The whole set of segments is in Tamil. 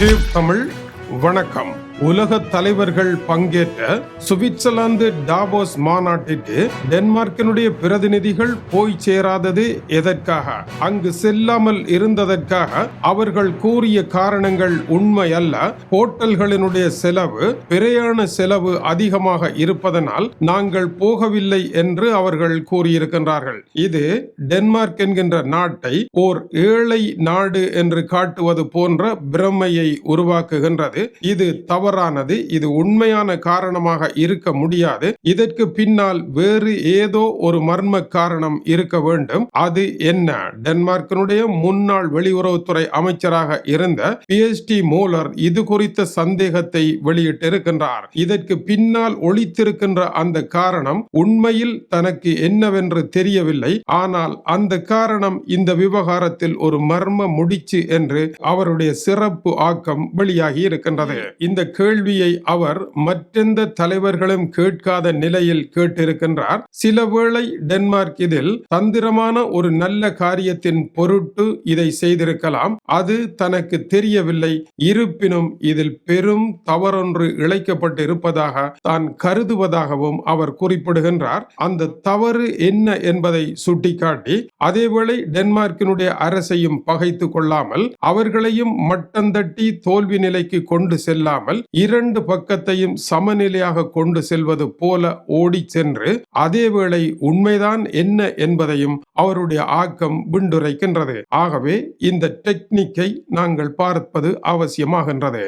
டியூப் தமிழ் வணக்கம். உலக தலைவர்கள் பங்கேற்ற சுவிட்சர்லாந்து டாபோஸ் மாநாட்டிற்கு டென்மார்க்கினுடைய பிரதிநிதிகள் போய் சேராதது எதற்காக? அங்கு செல்லாமல் இருந்ததற்காக அவர்கள் கூறிய காரணங்கள் உண்மை அல்ல. ஹோட்டல்களினுடைய செலவு பிரயாண செலவு அதிகமாக இருப்பதனால் நாங்கள் போகவில்லை என்று அவர்கள் கூறியிருக்கின்றார்கள். இது டென்மார்க் என்கின்ற நாட்டை ஓர் ஏழை நாடு என்று காட்டுவது போன்ற பிரமையை உருவாக்குகின்றது. இது தவறானது இது உண்மையான காரணமாக இருக்க முடியாது. இதற்கு பின்னால் வேறு ஏதோ ஒரு மர்ம காரணம் இருக்க வேண்டும். அது என்ன? டென்மார்க்கினுடைய முன்னாள் வெளியுறவுத்துறை அமைச்சராக இருந்த பிஎஸ்டி மூலர் இது குறித்த சந்தேகத்தை வெளியிட்டிருக்கின்றார். இதற்கு பின்னால் ஒழித்திருக்கின்ற அந்த காரணம் உண்மையில் தனக்கு என்னவென்று தெரியவில்லை. ஆனால் அந்த காரணம் இந்த விவகாரத்தில் ஒரு மர்ம முடிச்சு என்று அவருடைய சிறப்பு ஆக்கம் வெளியாகி இருக்கின்றது. இந்த கேள்வியை அவர் மற்றெந்த தலைவர்களும் கேட்காத நிலையில் கேட்டிருக்கின்றார். சில வேளை டென்மார்க் இதில் தந்திரமான ஒரு நல்ல காரியத்தின் பொருட்டு இதை செய்திருக்கலாம். அது தனக்கு தெரியவில்லை. இருப்பினும் இதில் பெரும் தவறொன்று இழைக்கப்பட்டு இருப்பதாக தான் கருதுவதாகவும் அவர் குறிப்பிடுகின்றார். அந்த தவறு என்ன என்பதை சுட்டிக்காட்டி அதேவேளை டென்மார்க்கினுடைய அரசையும் பகைத்து கொள்ளாமல் அவர்களையும் மட்டந்தட்டி தோல்வி நிலைக்கு கொண்டு செல்லாமல் இரண்டு பக்கத்தையும் சமநிலையாக கொண்டு செல்வது போல ஓடி சென்று அதேவேளை உண்மைதான் என்ன என்பதையும் அவருடைய ஆக்கம் விண்டுரைக்கின்றது. ஆகவே இந்த டெக்னிக்கை நாங்கள் பார்ப்பது அவசியமாகின்றது.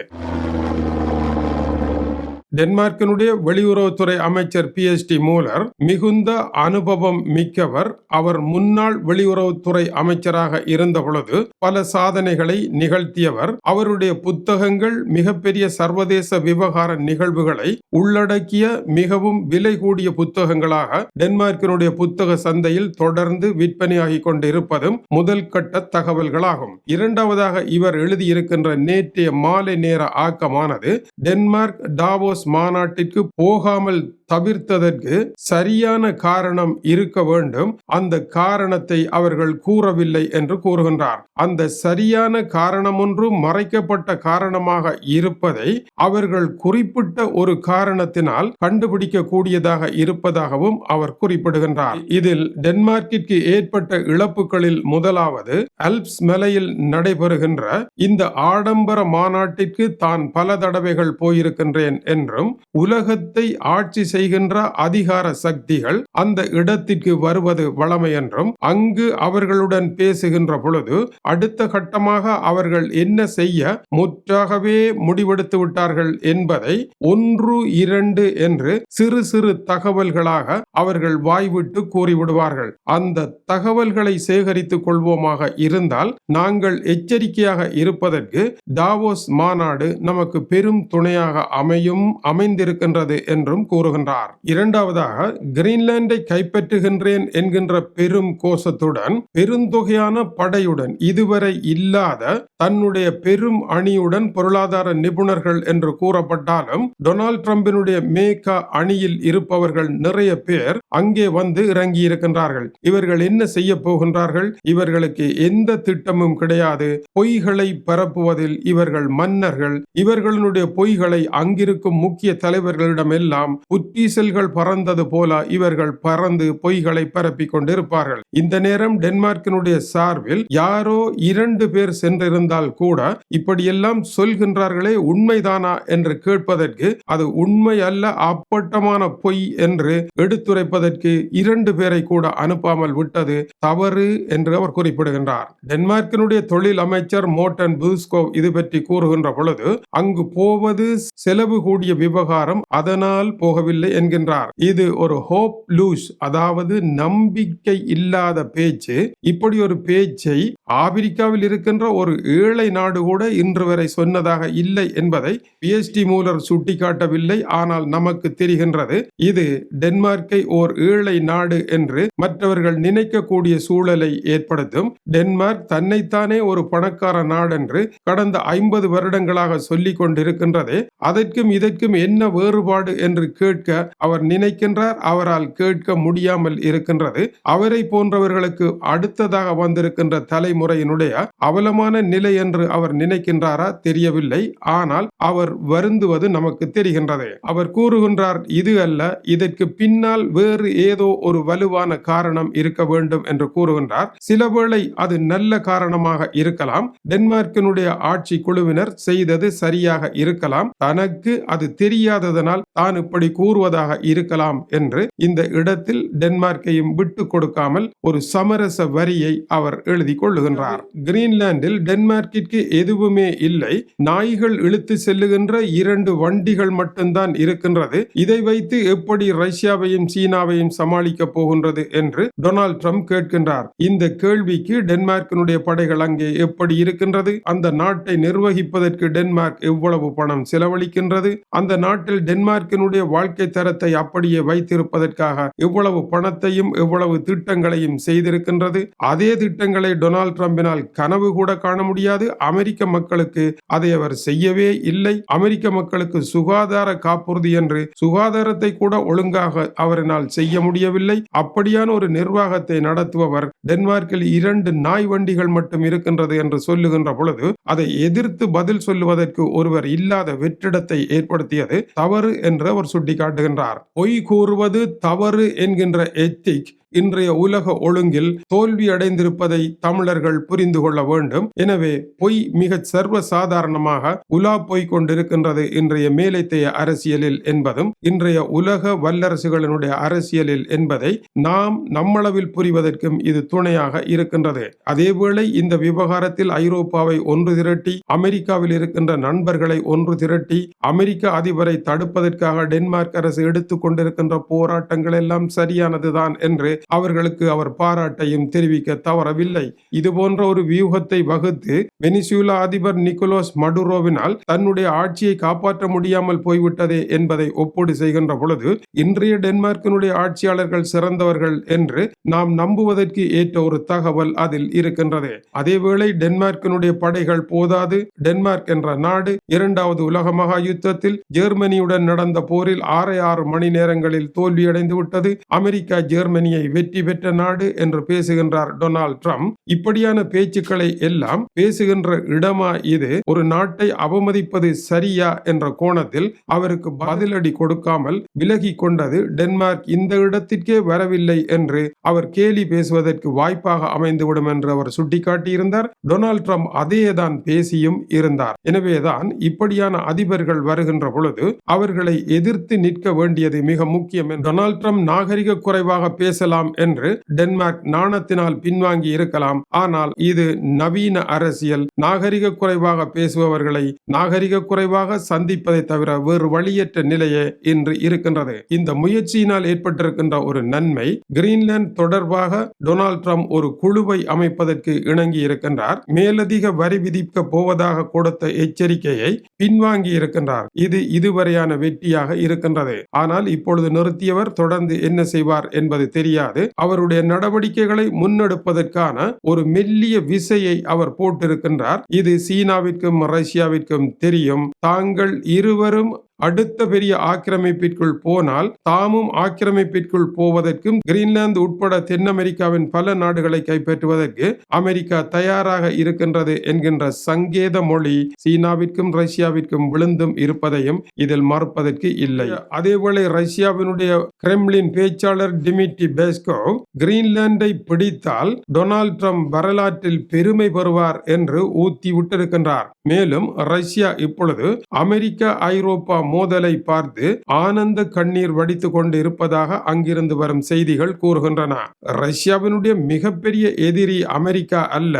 டென்மார்க்கினுடைய வெளியுறவுத்துறை அமைச்சர் பி. எச்டி மூலர் மிகுந்த அனுபவம் மிக்கவர். அவர் முன்னாள் வெளியுறவுத்துறை அமைச்சராக இருந்த பொழுது பல சாதனைகளை நிகழ்த்தியவர். அவருடைய புத்தகங்கள் மிகப்பெரிய சர்வதேச விவகார நிகழ்வுகளை உள்ளடக்கிய மிகவும் விலை கூடிய புத்தகங்களாக டென்மார்க்கினுடைய புத்தக சந்தையில் தொடர்ந்து விற்பனையாகி கொண்டிருப்பதும் முதல் கட்ட தகவல்களாகும். இரண்டாவதாக இவர் எழுதியிருக்கின்ற நேற்றைய மாலை நேர ஆக்கமானது டென்மார்க் டாவோஸ் மாநாட்டிற்கு போகாமல் தவிர்த்ததற்கு சரியான காரணம் இருக்க வேண்டும். அந்த காரணத்தை அவர்கள் கூறவில்லை என்று கூறுகின்றார். அந்த சரியான காரணம் ஒன்று மறைக்கப்பட்ட காரணமாக இருப்பதை அவர்கள் குறிப்பிட்ட ஒரு காரணத்தினால் கண்டுபிடிக்க கூடியதாக இருப்பதாகவும் அவர் குறிப்பிடுகின்றார். இதில் டென்மார்க்கிற்கு ஏற்பட்ட இழப்புகளில் முதலாவது அல்ப்ஸ் மலையில் நடைபெறுகின்ற இந்த ஆடம்பர மாநாட்டிற்கு தான் பல தடவைகள் போயிருக்கின்றேன் என்றும் உலகத்தை ஆட்சி செய்கின்ற அதிகார சக்திகள் அந்த இடத்திற்கு வருவது வளமை என்றும் அங்கு அவர்களுடன் பேசுகின்ற பொழுது அடுத்த கட்டமாக அவர்கள் என்ன செய்ய முற்றாகவே முடிவெடுத்து விட்டார்கள் என்பதை ஒன்று இரண்டு என்று சிறு சிறு தகவல்களாக அவர்கள் வாய்விட்டு கூறிவிடுவார்கள். அந்த தகவல்களை சேகரித்துக் கொள்வோமாக இருந்தால் நாங்கள் எச்சரிக்கையாக இருப்பதற்கு டாவோஸ் மாநாடு நமக்கு பெரும் துணையாக அமையும் அமைந்திருக்கின்றது என்றும் கூறுகின்றார். இரண்டாவதாக கிரீன்லாண்டை கைப்பற்றுகின்றேன் என்கின்ற பெரும் கோஷத்துடன் பெருந்தொகையான படையுடன் இதுவரை இல்லாத தன்னுடைய பெரும் அணியுடன் பொருளாதார நிபுணர்கள் என்று கூறப்பட்டாலும் டொனால்ட் ட்ரம்பினுடைய மேகா அணியில் இருப்பவர்கள் நிறைய பேர் அங்கே வந்து இறங்கி இருக்கின்றார்கள் இவர்கள் என்ன செய்ய போகின்றார்கள்? இவர்களுக்கு எந்த திட்டமும் கிடையாது. பொய்களை பரப்புவதில் இவர்கள் மன்னர்கள். இவர்களுடைய பொய்களை அங்கிருக்கும் முக்கிய தலைவர்களிடமெல்லாம் புற்றீசல்கள் பறந்தது போல இவர்கள் பறந்து பொய்களை பரப்பிக் கொண்டிருப்பார்கள். இந்த நேரம் டென்மார்க்கினுடைய சார்பில் யாரோ இரண்டு பேர் சென்றிருந்தால் கூட இப்படியெல்லாம் சொல்கின்றார்களே உண்மைதானா என்று கேட்பதற்கு அது உண்மை அல்ல அப்பட்டமான பொய் என்று எடுத்து எடுத்துரைப்பதற்கு இரண்டு பேரை கூட அனுப்பாமல் விட்டது தவறு என்று அவர் குறிப்பிடுகின்றார். டென்மார்க்கினுடைய தொழில் அமைச்சர் மோட்டன் புஸ்கோவ் இது பற்றி கூறுகின்ற பொழுது அங்கு போவது செலவு கூடிய விவகாரம் அதனால் போகவில்லை என்கின்றார். இது ஒரு ஹோப் லூஸ் அதாவது நம்பிக்கை இல்லாத பேச்சு. இப்படி ஒரு பேச்சை ஆப்பிரிக்காவில் இருக்கின்ற ஒரு ஏழை நாடு கூட இன்று வரை சொன்னதாக இல்லை என்பதை பிஎஸ்டி மூலர் சுட்டிக்காட்டவில்லை ஆனால் நமக்கு தெரிகின்றது. இது டென்மார்க்கை இலங்கை ஓர் ஏழை நாடு என்று மற்றவர்கள் நினைக்கக்கூடிய சூழலை ஏற்படுத்தும். டென்மார்க் தன்னைத்தானே ஒரு பணக்கார நாடென்று கடந்த ஐம்பது வருடங்களாக சொல்லிக் கொண்டிருக்கின்றதே. அதற்கும் இதற்கும் என்ன வேறுபாடு என்று கேட்க அவர் நினைக்கின்றார். அவரால் கேட்க முடியாமல் இருக்கின்றது. அவரை போன்றவர்களுக்கு அடுத்ததாக வந்திருக்கின்ற தலைமுறையினுடைய அவலமான நிலை என்று அவர் நினைக்கின்றாரா? தெரியவில்லை. ஆனால் அவர் வருந்துவது நமக்கு தெரிகின்றது. அவர் கூறுகின்றார் இது அல்ல இதற்கு பின்னால் வேறு ஏதோ ஒரு வலுவான காரணம் இருக்க வேண்டும் என்று கூறுகின்றார். சிலவேளை அது நல்ல காரணமாக இருக்கலாம். டென்மார்க்கினுடைய ஆட்சி குழுவினர் செய்தது சரியாக இருக்கலாம். தனக்கு அது தெரியாததனால் தான் இப்படி கூறுவதாக இருக்கலாம் என்று இந்த இடத்தில் டென்மார்க்கையும் விட்டு கொடுக்காமல் ஒரு சமரச வரியை அவர் எழுதி கொள்ளுகின்றார். கிரீன்லாந்தில் டென்மார்க்கிற்கு எதுவுமே இல்லை. நாய்கள் இழுத்து செல்லுகின்ற இரண்டு வண்டிகள் மட்டும்தான் இருக்கின்றது. இதை வைத்து எப்படி ரஷ்யாவையும் சீனாவையும் சமாளிக்க போகின்றது என்று டொனால்ட் ட்ரம்ப் கேட்கின்றார். இந்த கேள்விக்கு டென்மார்க்கினுடைய படைகள் அங்கே எப்படி இருக்கின்றது? அந்த நாட்டை நிர்வகிப்பதற்கு டென்மார்க் எவ்வளவு பணம் செலவழிக்கின்றது? அந்த நாட்டில் டென்மார்க்கினுடைய வாழ்க்கை தரத்தை அப்படியே வைத்திருப்பதற்காக எவ்வளவு பணத்தையும் எவ்வளவு திட்டங்களையும் செய்திருக்கின்றது? அதே திட்டங்களை டொனால்ட் ட்ரம்பினால் கனவு கூட காண முடியாது. அமெரிக்க மக்களுக்கு அதை அவர் செய்யவே இல்லை. அமெரிக்க மக்களுக்கு சுகாதார காப்புறுதி என்று சுகாதாரத்தை கூட ஒழுங்காக அவரினால் செய்ய முடியவில்லை. அப்படியான ஒரு நிர்வாகத்தை நடத்துபவர் டென்மார்க்கில் இரண்டு நாய் வண்டிகள் மட்டும் இருக்கின்றது என்று சொல்லுகின்ற பொழுது அதை எதிர்த்து பதில் சொல்லுவதற்கு ஒருவர் இல்லாத வெற்றிடத்தை ஏற்படுத்தியது தவறு என்று அவர் சுட்டிக்காட்டுகின்றார். பொய் கூறுவது தவறு என்கின்ற எத்திக் இன்றைய உலக ஒழுங்கில் தோல்வி அடைந்திருப்பதை தமிழர்கள் புரிந்து கொள்ள வேண்டும். எனவே பொய் மிக சர்வ சாதாரணமாக உலா போய் கொண்டிருக்கின்றது இன்றைய மேலைத்தைய அரசியலில் என்பதும் இன்றைய உலக வல்லரசுகளினுடைய அரசியலில் என்பதை நாம் நம்மளவில் புரிவதற்கும் இது துணையாக இருக்கின்றது. அதேவேளை இந்த விவகாரத்தில் ஐரோப்பாவை ஒன்று திரட்டி அமெரிக்காவில் இருக்கின்ற நண்பர்களை ஒன்று திரட்டி அமெரிக்க அதிபரை தடுப்பதற்காக டென்மார்க் அரசு எடுத்துக்கொண்டிருக்கின்ற போராட்டங்கள் எல்லாம் சரியானதுதான் என்று அவர்களுக்கு அவர் பாராட்டையும் தெரிவிக்க தவறவில்லை. இதுபோன்ற ஒரு வியூகத்தை வகுத்து வெனிசுலா அதிபர் நிக்கோலோஸ் மடுரோவினால் தன்னுடைய ஆட்சியை காப்பாற்ற முடியாமல் போய்விட்டதே என்பதை ஒப்போடு செய்கின்ற பொழுது இன்றைய டென்மார்க்கினுடைய ஆட்சியாளர்கள் சிறந்தவர்கள் என்று நாம் நம்புவதற்கு ஏற்ற ஒரு தகவல் அதில் இருக்கின்றது. அதேவேளை டென்மார்க்கினுடைய படைகள் போதாது. டென்மார்க் என்ற நாடு இரண்டாவது உலக மகா யுத்தத்தில் ஜெர்மனியுடன் நடந்த போரில் ஆறு ஆறு மணி நேரங்களில் தோல்வியடைந்து விட்டது அமெரிக்கா ஜெர்மனியை வெற்றி பெற்ற நாடு என்று பேசுகின்றார் டொனால்ட் ட்ரம்ப். இப்படியான பேச்சுக்களை எல்லாம் பேசுகின்ற இடமா இது? ஒரு நாட்டை அவமதிப்பது சரியா என்ற கோணத்தில் அவருக்கு பதிலடி கொடுக்காமல் விலகி கொண்டது டென்மார்க் இந்த இடத்திற்கே வரவில்லை என்று அவர் கேலி பேசுவதற்கு வாய்ப்பாக அமைந்துவிடும் என்று அவர் சுட்டிக்காட்டியிருந்தார். டொனால்ட் ட்ரம்ப் அதேதான் பேசியும் இருந்தார். எனவேதான் இப்படியான அதிபர்கள் வருகின்ற பொழுது அவர்களை எதிர்த்து நிற்க வேண்டியது மிக முக்கியம் டொனால்ட் ட்ரம்ப் நாகரிக குறைவாக பேசலாம் என்று டென்மார்க் நாணத்தினால் பின்வாங்கி இருக்கலாம். ஆனால் இது நவீன அரசியல். நாகரிக குறைவாக பேசுபவர்களை நாகரிக குறைவாக சந்திப்பதை தவிர வேறு வழியற்ற நிலையே இன்று இருக்கின்றது. இந்த முயற்சியினால் ஏற்பட்டிருக்கின்ற ஒரு நன்மை கிரீன்லாந்து தொடர்பாக டொனால்ட் ட்ரம்ப் ஒரு குழுவை அமைப்பதற்கு இணங்கி இருக்கின்றார். மேலதிக வரி விதிக்க போவதாக கொடுத்த எச்சரிக்கையை பின்வாங்கி இருக்கின்றார். இது இதுவரையான வெற்றியாக இருக்கின்றது. ஆனால் இப்பொழுது நிறுத்தியவர் தொடர்ந்து என்ன செய்வார் என்பது தெரியாது. அவருடைய நடவடிக்கைகளை முன்னெடுப்பதற்கான ஒரு மெல்லிய விசையை அவர் போட்டிருக்கின்றார். இது சீனாவிற்கும் ரஷ்யாவிற்கும் தெரியும். தாங்கள் இருவரும் அடுத்த பெரிய ஆக்கிரமிப்பிற்குள் போனால் தாமும் ஆக்கிரமிப்பிற்குள் போவதற்கும் கிரீன்லாந்து உட்பட தென் அமெரிக்காவின் பல நாடுகளை கைப்பற்றுவதற்கு அமெரிக்கா தயாராக இருக்கின்றது என்கின்ற சங்கேத மொழி சீனாவிற்கும் ரஷ்யாவிற்கும் விழுந்தும் இருப்பதையும் இதில் மறுப்பதற்கு இல்லை. அதேவேளை ரஷ்யாவினுடைய கிரெம்லின் பேச்சாளர் டிமிட்ரி பேஸ்கோ கிரீன்லாந்தை பிடித்தால் டொனால்ட் ட்ரம்ப் வரலாற்றில் பெருமை பெறுவார் என்று ஊத்தி விட்டிருக்கின்றார் மேலும் ரஷ்யா இப்பொழுது அமெரிக்க ஐரோப்பா மோதலை பார்த்து ஆனந்த கண்ணீர் வடித்து கொண்டு இருப்பதாக அங்கிருந்து வரும் செய்திகள் கூறுகின்றன. ரஷ்யாவினுடைய மிகப்பெரிய எதிரி அமெரிக்கா அல்ல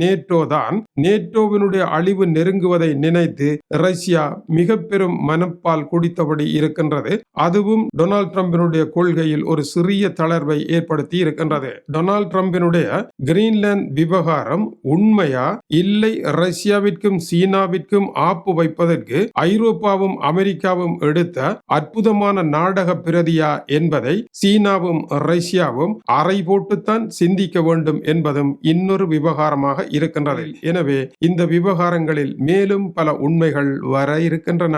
நேட்டோ தான். நேட்டோவினுடைய அழிவு நெருங்குவதை நினைத்து ரஷ்யா மிக பெரும் மனப்பால் குடித்தபடி இருக்கின்றது. அதுவும் டொனால்ட் ட்ரம்பினுடைய கொள்கையில் ஒரு சிறிய தளர்வை ஏற்படுத்தி இருக்கின்றது. டொனால்ட் ட்ரம்பினுடைய கிரீன்லாந்து விவகாரம் உண்மையா? இல்லை ரஷ்யாவிற்கும் சீனாவிற்கும் ஆப்பு வைப்பதற்கு ஐரோப்பாவும் அமெரிக்காவும் எடுத்த அற்புதமான நாடக பிரதியா என்பதை சீனாவும் ரஷ்யாவும் அறை போட்டுத்தான் சிந்திக்க வேண்டும் என்பதும் இன்னொரு விவகாரமாக இருக்கின்றது. எனவே இந்த விவகாரங்களில் மேலும் பல உண்மைகள் வர இருக்கின்றன.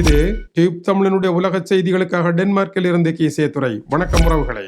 இது டியூப் தமிழனுடைய உலக செய்திகளுக்காக டென்மார்க்கில் இருந்து கீசே துறை வணக்கம் உறவுகளே.